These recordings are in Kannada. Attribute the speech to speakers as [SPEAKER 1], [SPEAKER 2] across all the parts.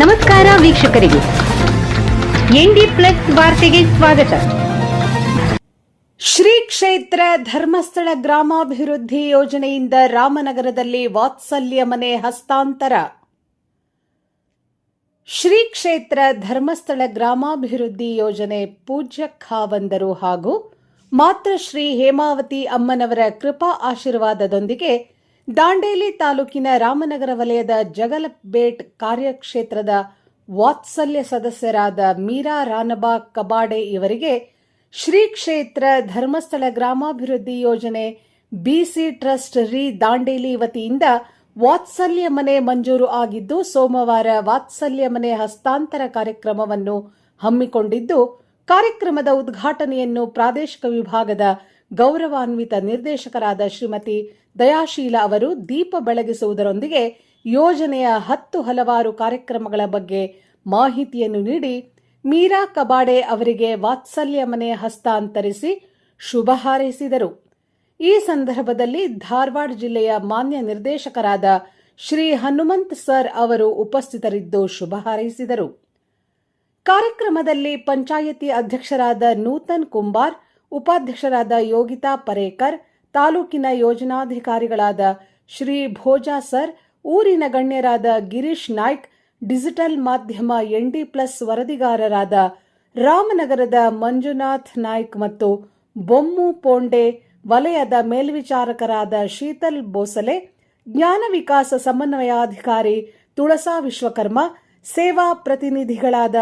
[SPEAKER 1] ನಮಸ್ಕಾರ ವೀಕ್ಷಕರಿಗೆ. ಎನ್ಡಿ ಪ್ಲಸ್ ವಾರ್ತೆಗೆ ಸ್ವಾಗತ.
[SPEAKER 2] ಶ್ರೀ ಕ್ಷೇತ್ರ ಧರ್ಮಸ್ಥಳ ಗ್ರಾಮಾಭಿವೃದ್ಧಿ ಯೋಜನೆಯಿಂದ ರಾಮನಗರದಲ್ಲಿ ವಾತ್ಸಲ್ಯ ಮನೆ ಹಸ್ತಾಂತರ. ಶ್ರೀ ಕ್ಷೇತ್ರ ಧರ್ಮಸ್ಥಳ ಗ್ರಾಮಾಭಿವೃದ್ಧಿ ಯೋಜನೆ ಪೂಜ್ಯ ಖಾವಂದರು ಹಾಗೂ ಮಾತೃಶ್ರೀ ಹೇಮಾವತಿ ಅಮ್ಮನವರ ಕೃಪಾ ಆಶೀರ್ವಾದದೊಂದಿಗೆ ದಾಂಡೇಲಿ ತಾಲೂಕಿನ ರಾಮನಗರ ವಲಯದ ಜಗಲಬೇಟ್ ಕಾರ್ಯಕ್ಷೇತ್ರದ ವಾತ್ಸಲ್ಯ ಸದಸ್ಯರಾದ ಮೀರಾ ರಾನಬಾ ಕಬಾಡೆ ಇವರಿಗೆ ಶ್ರೀ ಕ್ಷೇತ್ರ ಧರ್ಮಸ್ಥಳ ಗ್ರಾಮಾಭಿವೃದ್ಧಿ ಯೋಜನೆ ಬಿಸಿ ಟ್ರಸ್ಟ್ ರಿ ದಾಂಡೇಲಿ ವತಿಯಿಂದ ವಾತ್ಸಲ್ಯ ಮನೆ ಮಂಜೂರು ಆಗಿದ್ದು, ಸೋಮವಾರ ವಾತ್ಸಲ್ಯ ಮನೆ ಹಸ್ತಾಂತರ ಕಾರ್ಯಕ್ರಮವನ್ನು ಹಮ್ಮಿಕೊಂಡಿದ್ದು, ಕಾರ್ಯಕ್ರಮದ ಉದ್ಘಾಟನೆಯನ್ನು ಪ್ರಾದೇಶಿಕ ವಿಭಾಗದ ಗೌರವಾನ್ವಿತ ನಿರ್ದೇಶಕರಾದ ಶ್ರೀಮತಿ ದಯಾಶೀಲ ಅವರು ದೀಪ ಬೆಳಗಿಸುವುದರೊಂದಿಗೆ ಯೋಜನೆಯ ಹತ್ತು ಹಲವಾರು ಕಾರ್ಯಕ್ರಮಗಳ ಬಗ್ಗೆ ಮಾಹಿತಿಯನ್ನು ನೀಡಿ ಮೀರಾ ಕಬಾಡೆ ಅವರಿಗೆ ವಾತ್ಸಲ್ಯ ಮನೆ ಹಸ್ತಾಂತರಿಸಿ ಶುಭ ಹಾರೈಸಿದರು. ಈ ಸಂದರ್ಭದಲ್ಲಿ ಧಾರವಾಡ ಜಿಲ್ಲೆಯ ಮಾನ್ಯ ನಿರ್ದೇಶಕರಾದ ಶ್ರೀ ಹನುಮಂತ್ ಸರ್ ಅವರು ಉಪಸ್ಥಿತರಿದ್ದು ಶುಭ ಹಾರೈಸಿದರು. ಕಾರ್ಯಕ್ರಮದಲ್ಲಿ ಪಂಚಾಯಿತಿ ಅಧ್ಯಕ್ಷರಾದ ನೂತನ್ ಕುಂಬಾರ್, ಉಪಾಧ್ಯಕ್ಷರಾದ ಯೋಗಿತಾ ಪರೇಕರ್ ತಾಲೂಕಿನ ಯೋಜನಾಧಿಕಾರಿಗಳಾದ ಶ್ರೀ ಭೋಜಾ ಸರ್, ಊರಿನ ಗಣ್ಯರಾದ ಗಿರೀಶ್ ನಾಯ್ಕ್, ಡಿಜಿಟಲ್ ಮಾಧ್ಯಮ ಎನ್ಡಿ ಪ್ಲಸ್ ವರದಿಗಾರರಾದ ರಾಮನಗರದ ಮಂಜುನಾಥ್ ನಾಯ್ಕ್ ಮತ್ತು ಬೊಮ್ಮು ಪೋಂಡೆ, ವಲಯದ ಮೇಲ್ವಿಚಾರಕರಾದ ಶೀತಲ್ ಬೋಸಲೆ, ಜ್ಞಾನ ವಿಕಾಸ ಸಮನ್ವಯಾಧಿಕಾರಿ ತುಳಸಾ ವಿಶ್ವಕರ್ಮ, ಸೇವಾ ಪ್ರತಿನಿಧಿಗಳಾದ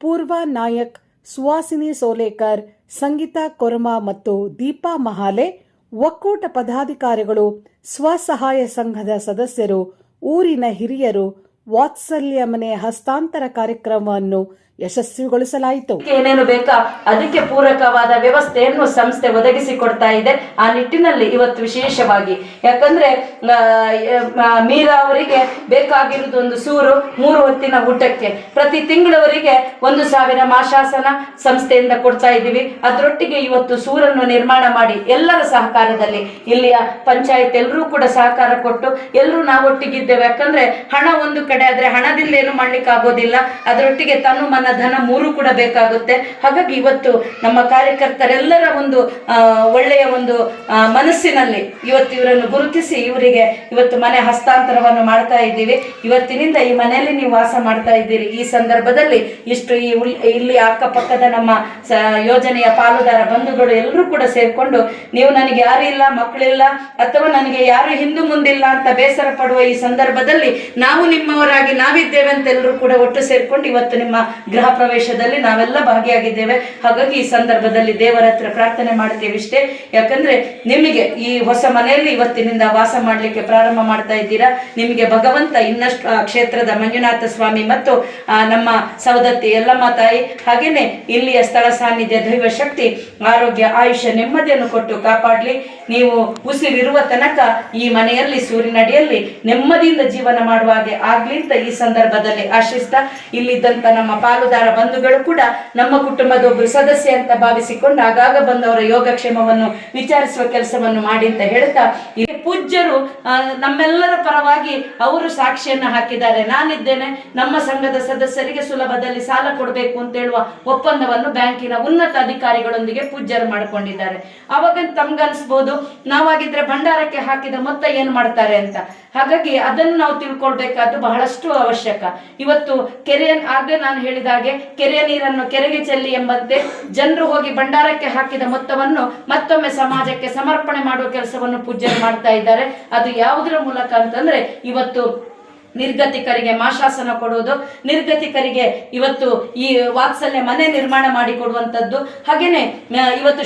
[SPEAKER 2] ಪೂರ್ವ ನಾಯಕ್ ಸುವಾಸಿನಿ ಸೋಲೇಕರ್, ಸಂಗೀತಾ ಕೊರ್ಮಾ ಮತ್ತು ದೀಪಾ ಮಹಾಲೆ ಒಕ್ಕೂಟ ಪದಾಧಿಕಾರಿಗಳು ಸ್ವಸಹಾಯ ಸಂಘದ ಸದಸ್ಯರು ಊರಿನ ಹಿರಿಯರು ವಾತ್ಸಲ್ಯ ಮನೆ ಹಸ್ತಾಂತರ ಕಾರ್ಯಕ್ರಮವನ್ನು ಯಶಸ್ವಿಗೊಳಿಸಲಾಯಿತು.
[SPEAKER 3] ಏನೇನು ಬೇಕಾ? ಅದಕ್ಕೆ ಪೂರಕವಾದ ವ್ಯವಸ್ಥೆಯನ್ನು ಸಂಸ್ಥೆ ಒದಗಿಸಿ ಕೊಡ್ತಾ ಇದೆ. ಆ ನಿಟ್ಟಿನಲ್ಲಿ ಇವತ್ತು ವಿಶೇಷವಾಗಿ. ಯಾಕಂದ್ರೆ ಮೀರಾ ಅವರಿಗೆ ಬೇಕಾಗಿರುವುದು ಒಂದು ಸೂರು ಮೂರು ಹೊತ್ತಿನ ಊಟಕ್ಕೆ. ಪ್ರತಿ ತಿಂಗಳವರಿಗೆ ಒಂದು ಸಾವಿರ ಮಾಶಾಸನ ಸಂಸ್ಥೆಯಿಂದ ಕೊಡ್ತಾ ಇದ್ದೀವಿ. ಅದರೊಟ್ಟಿಗೆ ಇವತ್ತು ಸೂರನ್ನು ನಿರ್ಮಾಣ ಮಾಡಿ ಎಲ್ಲರ ಸಹಕಾರದಲ್ಲಿ. ಇಲ್ಲಿಯ ಪಂಚಾಯತ್ ಎಲ್ಲರೂ ಕೂಡ ಸಹಕಾರ ಕೊಟ್ಟು ಎಲ್ಲರೂ ನಾವೊಟ್ಟಿಗಿದ್ದೇವೆ. ಯಾಕಂದ್ರೆ, ಹಣ ಒಂದು ಕಡೆ ಆದ್ರೆ ಹಣದಿಂದ ಏನು ಮಾಡ್ಲಿಕ್ಕೆ ಆಗೋದಿಲ್ಲ ಅದರೊಟ್ಟಿಗೆ ತನು ಮನ ಧನ ಮೂರು ಕೂಡ ಬೇಕಾಗುತ್ತೆ. ಹಾಗಾಗಿ ಇವತ್ತು ನಮ್ಮ ಕಾರ್ಯಕರ್ತರೆಲ್ಲರ ಒಂದು ಒಳ್ಳೆಯ ಒಂದು ಮನಸ್ಸಿನಲ್ಲಿ ಇವತ್ತು ಇವರನ್ನು ಗುರುತಿಸಿ ಇವರಿಗೆ ಇವತ್ತು ಮನೆ ಹಸ್ತಾಂತರವನ್ನು ಮಾಡ್ತಾ ಇದ್ದೀವಿ. ಇವತ್ತಿನಿಂದ ಈ ಮನೆಯಲ್ಲಿ ನೀವು ವಾಸ ಮಾಡ್ತಾ ಇದ್ದೀರಿ. ಈ ಸಂದರ್ಭದಲ್ಲಿ ಇಷ್ಟು ಈ ಇಲ್ಲಿ ಅಕ್ಕಪಕ್ಕದ ನಮ್ಮ ಯೋಜನೆಯ ಪಾಲುದಾರ ಬಂಧುಗಳು ಎಲ್ಲರೂ ಕೂಡ ಸೇರಿಕೊಂಡು, ನೀವು ನನಗೆ ಯಾರು ಇಲ್ಲ, ಮಕ್ಕಳಿಲ್ಲ, ಅಥವಾ ನನಗೆ ಯಾರು ಹಿಂದೂ ಮುಂದಿಲ್ಲ ಅಂತ ಬೇಸರ ಪಡುವ ಈ ಸಂದರ್ಭದಲ್ಲಿ ನಾವು ನಿಮ್ಮವರಾಗಿ ನಾವಿದ್ದೇವೆ ಅಂತ ಎಲ್ಲರೂ ಕೂಡ ಒಟ್ಟು ಸೇರ್ಕೊಂಡು ಇವತ್ತು ನಿಮ್ಮ ಗೃಹ ಪ್ರವೇಶದಲ್ಲಿ ನಾವೆಲ್ಲ ಭಾಗಿಯಾಗಿದ್ದೇವೆ. ಹಾಗಾಗಿ ಈ ಸಂದರ್ಭದಲ್ಲಿ ದೇವರ ಹತ್ರ ಪ್ರಾರ್ಥನೆ ಮಾಡ್ತೇವೆ ಇಷ್ಟೇ. ಯಾಕಂದ್ರೆ ನಿಮಗೆ ಈ ಹೊಸ ಮನೆಯಲ್ಲಿ ಇವತ್ತಿನಿಂದ ವಾಸ ಮಾಡ್ಲಿಕ್ಕೆ ಪ್ರಾರಂಭ ಮಾಡ್ತಾ ಇದ್ದೀರಾ. ನಿಮಗೆ ಭಗವಂತ ಇನ್ನಷ್ಟು, ಆ, ಕ್ಷೇತ್ರದ ಮಂಜುನಾಥ ಸ್ವಾಮಿ ಮತ್ತು ನಮ್ಮ ಸವದತ್ತಿ ಎಲ್ಲಮ್ಮ ತಾಯಿ ಹಾಗೇನೆ ಇಲ್ಲಿಯ ಸ್ಥಳ ಸಾನ್ನಿಧ್ಯ ದೈವ ಶಕ್ತಿ, ಆರೋಗ್ಯ, ಆಯುಷ್ಯ ನೆಮ್ಮದಿಯನ್ನು ಕೊಟ್ಟು ಕಾಪಾಡಲಿ. ನೀವು ಉಸಿರಿರುವ ತನಕ ಈ ಮನೆಯಲ್ಲಿ ಸೂರ್ಯನಡಿಯಲ್ಲಿ ನೆಮ್ಮದಿಯಿಂದ ಜೀವನ ಮಾಡುವ ಹಾಗೆ ಆಗ್ಲಿ. ಅಂತ ಈ ಸಂದರ್ಭದಲ್ಲಿ ಆಶಿಸ್ತಾ ಇಲ್ಲಿದ್ದಂತ ನಮ್ಮ ಪಾಲುದಾರ ಬಂಧುಗಳು ಕೂಡ ನಮ್ಮ ಕುಟುಂಬದ ಒಬ್ಬರು ಸದಸ್ಯ ಅಂತ ಭಾವಿಸಿಕೊಂಡು ಆಗಾಗ ಬಂದವರ ಯೋಗಕ್ಷೇಮವನ್ನು ವಿಚಾರಿಸುವ ಕೆಲಸವನ್ನು ಮಾಡಿ ಅಂತ ಹೇಳ್ತಾ ಈ ಪೂಜ್ಯರು ನಮ್ಮೆಲ್ಲರ ಪರವಾಗಿ ಅವರು ಸಾಕ್ಷಿಯನ್ನ ಹಾಕಿದ್ದಾರೆ. ನಾನಿದ್ದೇನೆ, ನಮ್ಮ ಸಂಘದ ಸದಸ್ಯರಿಗೆ ಸುಲಭದಲ್ಲಿ ಸಾಲ ಕೊಡಬೇಕು ಅಂತ ಹೇಳುವ ಒಪ್ಪಂದವನ್ನು ಬ್ಯಾಂಕಿನ ಉನ್ನತ ಅಧಿಕಾರಿಗಳೊಂದಿಗೆ ಪೂಜ್ಯರು ಮಾಡಿಕೊಂಡಿದ್ದಾರೆ. ಅವಾಗ ತಮ್ಗನ್ಸ್ಬೋದು ನಾವಾಗಿದ್ರೆ ಭಂಡಾರಕ್ಕೆ ಹಾಕಿದ ಮೊತ್ತ ಏನ್ ಮಾಡ್ತಾರೆ ಅಂತ. ಹಾಗಾಗಿ ಅದನ್ನು ನಾವು ತಿಳ್ಕೊಳ್ಬೇಕಾದ್ದು ಬಹಳಷ್ಟು ಅವಶ್ಯಕ. ಇವತ್ತು ಕೆರೆಯ ಆಗಲೇ ನಾನು ಹೇಳಿದ ಹಾಗೆ, ಕೆರೆಯ ನೀರನ್ನು ಕೆರೆಗೆ ಚೆಲ್ಲಿ ಎಂಬಂತೆ ಜನರು ಹೋಗಿ ಭಂಡಾರಕ್ಕೆ ಹಾಕಿದ ಮೊತ್ತವನ್ನು ಮತ್ತೊಮ್ಮೆ ಸಮಾಜಕ್ಕೆ ಸಮರ್ಪಣೆ ಮಾಡುವ ಕೆಲಸವನ್ನು ಪೂಜ್ಯರು ಮಾಡ್ತಾ ಇದ್ದಾರೆ. ಅದು ಯಾವುದರ ಮೂಲಕ ಅಂತಂದ್ರೆ, ಇವತ್ತು ನಿರ್ಗತಿಕರಿಗೆ ಮಾಶಾಸನ ಕೊಡುವುದು, ನಿರ್ಗತಿಕರಿಗೆ ಇವತ್ತು ಈ ವಾತ್ಸಲ್ಯ ಮನೆ ನಿರ್ಮಾಣ ಮಾಡಿ ಕೊಡುವಂಥದ್ದು, ಹಾಗೇನೆ ಇವತ್ತು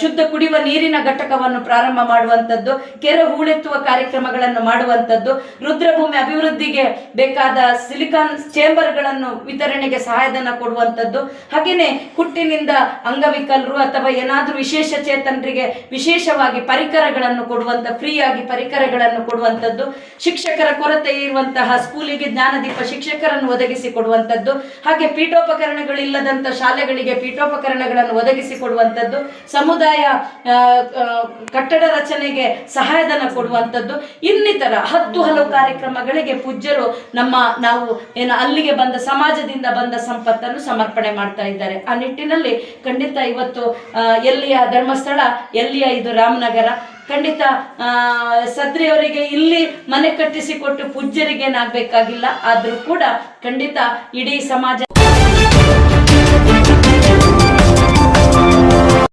[SPEAKER 3] ಶುದ್ಧ ಕುಡಿಯುವ ನೀರಿನ ಘಟಕವನ್ನು ಪ್ರಾರಂಭ ಮಾಡುವಂಥದ್ದು, ಕೆರೆ ಹೂಳೆತ್ತುವ ಕಾರ್ಯಕ್ರಮಗಳನ್ನು ಮಾಡುವಂಥದ್ದು, ರುದ್ರಭೂಮಿ ಅಭಿವೃದ್ಧಿಗೆ ಬೇಕಾದ ಸಿಲಿಕಾನ್ ಚೇಂಬರ್ಗಳನ್ನು ವಿತರಣೆಗೆ ಸಹಾಯಧನ ಕೊಡುವಂಥದ್ದು, ಹಾಗೇನೆ ಹುಟ್ಟಿನಿಂದ ಅಂಗವಿಕಲರು ಅಥವಾ ಏನಾದರೂ ವಿಶೇಷ ಚೇತನರಿಗೆ ವಿಶೇಷವಾಗಿ ಪರಿಕರಗಳನ್ನು ಕೊಡುವಂಥ, ಫ್ರೀಯಾಗಿ ಪರಿಕರಗಳನ್ನು ಕೊಡುವಂಥದ್ದು, ಶಿಕ್ಷಕರ ಕೊರತೆ ಇರುವಂತಹ ಸ್ಕೂಲಿಗೆ ಜ್ಞಾನದೀಪ ಶಿಕ್ಷಕರನ್ನು ಒದಗಿಸಿ ಕೊಡುವಂಥದ್ದು ಹಾಗೆ ಪೀಠೋಪಕರಣಗಳಿಲ್ಲದಂಥ ಶಾಲೆಗಳಿಗೆ ಪೀಠೋಪಕರಣಗಳನ್ನು ಒದಗಿಸಿ ಕೊಡುವಂಥದ್ದು ಸಮುದಾಯ ಕಟ್ಟಡ ರಚನೆಗೆ ಸಹಾಯಧನ ಕೊಡುವಂಥದ್ದು ಇನ್ನಿತರ ಹತ್ತು ಹಲವು ಕಾರ್ಯಕ್ರಮಗಳಿಗೆ ಪೂಜ್ಯರು ನಮ್ಮ ನಾವು ಏನು ಅಲ್ಲಿಗೆ ಬಂದ ಸಮಾಜದಿಂದ ಬಂದ ಸಂಪತ್ತನ್ನು ಸಮರ್ಪಣೆ ಮಾಡ್ತಾ ಇದ್ದಾರೆ ಆ ನಿಟ್ಟಿನಲ್ಲಿ ಖಂಡಿತ ಇವತ್ತು ಎಲ್ಲಿಯ ಧರ್ಮಸ್ಥಳ ಎಲ್ಲಿಯ ಇದು ರಾಮನಗರ ಖಂಡಿತ ಸದ್ರಿಯವರಿಗೆ ಇಲ್ಲಿ ಮನೆ ಕಟ್ಟಿಸಿಕೊಟ್ಟು ಪೂಜ್ಯರಿಗೇನಾಗಬೇಕಾಗಿಲ್ಲ ಆದರೂ ಕೂಡ ಖಂಡಿತ ಇಡೀ ಸಮಾಜ